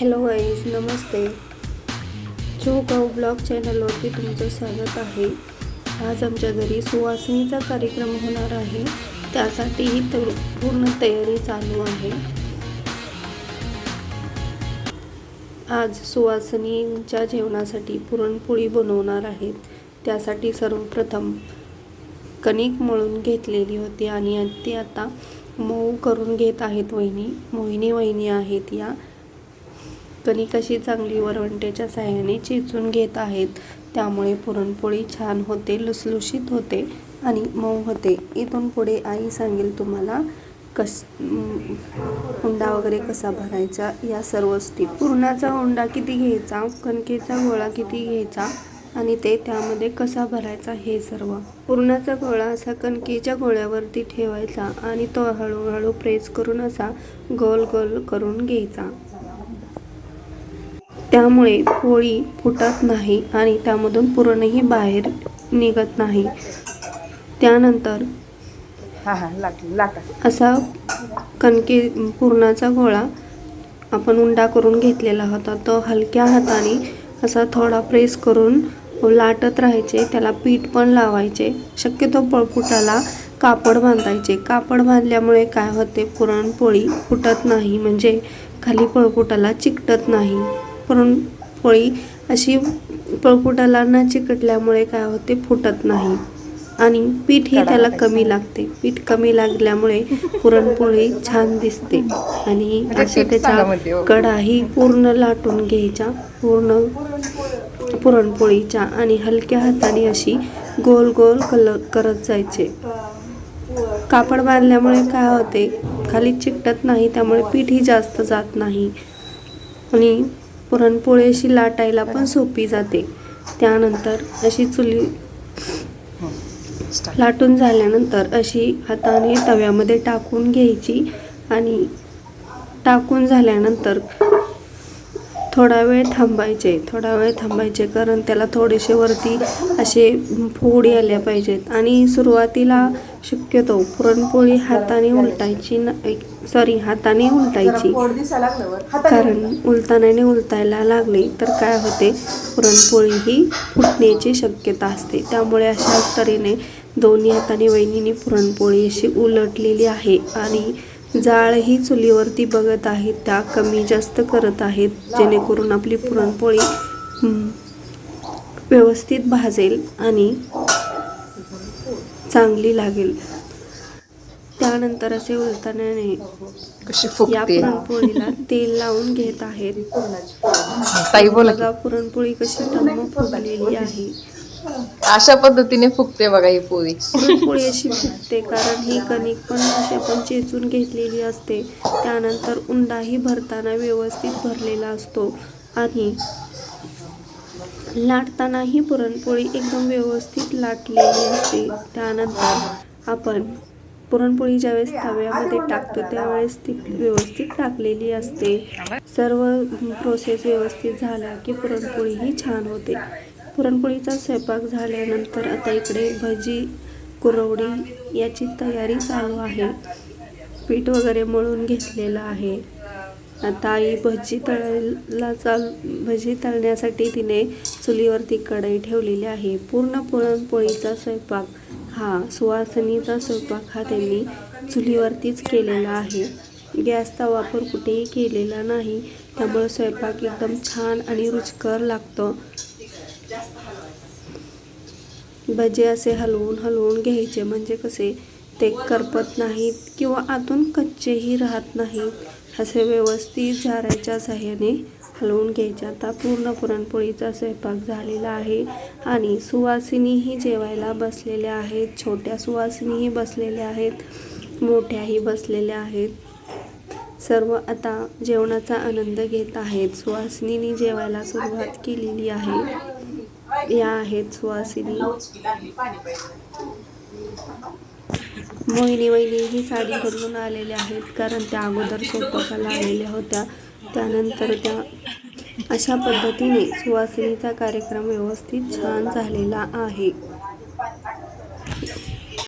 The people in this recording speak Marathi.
हॅलो गाईज नमस्ते. जो गाव ब्लॉग चॅनलवरती तुमचं स्वागत आहे. आज आमच्या घरी सुवासिनीचा कार्यक्रम होणार आहे. त्यासाठीही तर पूर्ण तयारी चालू आहे. आज सुवासिनींच्या जेवणासाठी पुरणपोळी बनवणार आहेत. त्यासाठी सर्वप्रथम कणिक मळून घेतलेली होती आणि ती आता मऊ करून घेत आहेत वहिनी. मोहिनी वहिनी आहेत या. कणिक कशी चांगली वरवंट्याच्या साह्याने चेचून घेत आहेत त्यामुळे पुरणपोळी छान होते लुसलुशीत होते आणि मऊ होते. इथून पुढे आई सांगेल तुम्हाला कस हुंडा वगैरे कसा भरायचा या सर्व गोष्टी. पुरणाचा हुंडा किती घ्यायचा कणकेचा गोळा किती घ्यायचा आणि ते त्यामध्ये कसा भरायचा हे सर्व. पुरणाचा गोळा असा कणकेच्या गोळ्यावरती ठेवायचा आणि तो हळूहळू प्रेस करून असा गोल गोल करून घ्यायचा. त्यामुळे पोळी फुटत नाही आणि त्यामधून पुरणही बाहेर निघत नाही. त्यानंतर हा हा लाट लाटा. असा कणके पुरणाचा गोळा आपण उंडा करून घेतलेला होता. तो हलक्या हाताने असा थोडा प्रेस करून लाटत राहायचे. त्याला पीठ पण लावायचे. शक्यतो पळपुटाला कापड बांधायचे. कापड बांधल्यामुळे काय होते? पुरणपोळी फुटत नाही. म्हणजे खाली पळपुटाला चिकटत नाही. पुरणपोळी अशी पळपुटाला न चिकटल्यामुळे काय होते? फुटत नाही. आणि पीठही त्याला कमी लागते. पीठ कमी लागल्यामुळे पुरणपोळी छान दिसते. आणि म्हणजे सांगा म्हणते, त्याच्या हो. कडाही पूर्ण लाटून घ्यायच्या. पूर्ण पुरणपोळीच्या. आणि हलक्या हाताने अशी गोल गोल कल करत जायचे. कापड बांधल्यामुळे काय होते? खाली चिकटत नाही त्यामुळे पीठही जास्त जात नाही. आणि पुरणपोळी अशी लाटायला पण सोपी जाते. त्यानंतर अशी चुली स्टार्ट लाटून झाल्यानंतर अशी हाताने तव्यामध्ये टाकून घ्यायची आणि टाकून झाल्यानंतर थोडा वेळ थांबायचे थोडा वेळ थांबायचे कारण त्याला थोडेसे वरती असे फोडी आल्या पाहिजेत. आणि सुरुवातीला शक्यतो पुरणपोळी हाताने उलटायची सॉरी हाताने उलटायची. कारण उलतानाने उलटायला लागले तर काय होते? पुरणपोळी ही फुटण्याची शक्यता असते. त्यामुळे अशा तऱ्हेने दोन्ही हाताने वहिनीने पुरणपोळी अशी उलटलेली आहे आणि जाळही चुलीवरती बघत आहेत त्या कमी जास्त करत आहेत जेणेकरून आपली पुरणपोळी व्यवस्थित भाजेल आणि चांगली लागेल. त्यानंतर असे उलतानाने कशी या पुरणपोळीला तेल लावून घेत आहेत. बघा पुरणपोळी कशी टम्म फुगलेली आहे. अशा पद्धतीने फुगते बघा ही पोळी. पुरणपोळी अशी फुगते कारण ही कणिक पण अशी आपण चेचून घेतलेली असते. त्यानंतर उंडाही भरताना व्यवस्थित भरलेला असतो. आणि लाटतानाही पुरणपोळी एकदम व्यवस्थित लाटलेली असते. त्यानंतर आपण पुरणपोळी ज्यावेळेस तव्यामध्ये टाकतो त्यावेळेस ती व्यवस्थित टाकलेली असते. सर्व प्रोसेस व्यवस्थित झाला की पुरणपोळी ही छान होते. पुरणपोळीचा स्वयंपाक झाल्यानंतर आता इकडे भजी कुरवडी याची तयारी चालू आहे. पीठ वगैरे मळून घेतलेलं आहे. आता आई भजी तळायला चाल भजी तळण्यासाठी तिने चुलीवरती कढई ठेवलेली आहे. पूर्ण पुरणपोळीचा स्वयंपाक हा सुवासनीचा स्वयंपाक हा त्यांनी चुलीवरतीच केलेला आहे. गॅसचा वापर कुठेही केलेला नाही. त्यामुळे स्वयंपाक एकदम छान आणि रुचकर लागतो. भजे असे हलवून हलवून घ्यायचे म्हणजे कसे? ते करपत नाहीत किंवा आतून कच्चेही राहत नाहीत. असे व्यवस्थित झाऱ्याच्या साह्याने हलवून घ्यायचे आता पूर्ण पुरणपोळीचा स्वयंपाक झालेला आहे आणि सुवासिनीही जेवायला बसलेल्या आहेत. छोट्या सुवासिनीही बसलेल्या आहेत. मोठ्याही बसलेल्या आहेत. सर्व आता जेवणाचा आनंद घेत आहेत. सुवासिनीने जेवायला सुरुवात केलेली आहे. या आहेत सुवासिनी. मोहिनी वहिनी ही साडी बदलून आलेल्या आहेत कारण त्या अगोदर स्वयंपाकाला आलेल्या होत्या. त्यानंतर त्या अशा पद्धतीने सुवासिनीचा कार्यक्रम व्यवस्थित छान झालेला आहे.